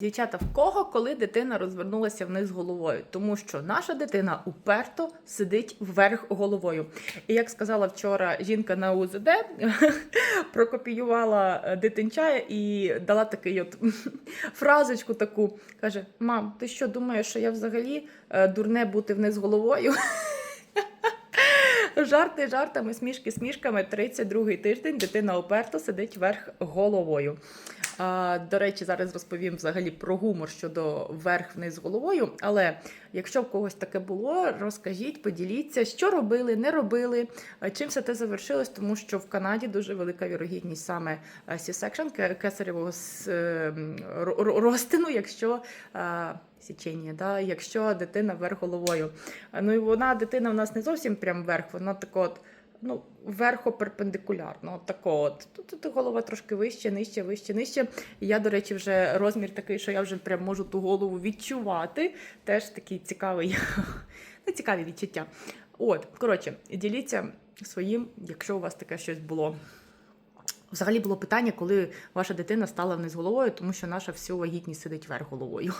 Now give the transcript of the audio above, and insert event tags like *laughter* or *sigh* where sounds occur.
Дівчата, в кого коли дитина розвернулася вниз головою? Тому що наша дитина уперто сидить вверх головою. І як сказала вчора жінка на УЗД, *laughs* прокопіювала е, дитинча і дала такий от *laughs* фразочку таку. Каже: Мам, ти що думаєш, що я взагалі е, дурне бути вниз головою? *laughs* Жарти жартами, смішки смішками. 32-й тиждень дитина уперто сидить вверх головою. До речі, зараз розповім взагалі про гумор щодо вверх-вниз головою. Але якщо в когось таке було, розкажіть, поділіться, що робили, не робили, чим все те завершилось, тому що в Канаді дуже велика вірогідність саме C-section, кесаревого с- е, м, ро- ро- розтину, якщо. Січення, да, якщо дитина вверх головою. Ну і вона, дитина в нас не зовсім прям вверх, вона тако от, ну, вверху перпендикулярно. От тако от. Тут, тут голова трошки вище, нижче, вище, нижче. Я, до речі, вже розмір такий, що я вже прям можу ту голову відчувати. Теж такий цікавий, *laughs* ну, цікаві відчуття. От, коротше, діліться своїм, якщо у вас таке щось було. Взагалі було питання, коли ваша дитина стала вниз головою, тому що наша всю вагітність сидить вверх головою.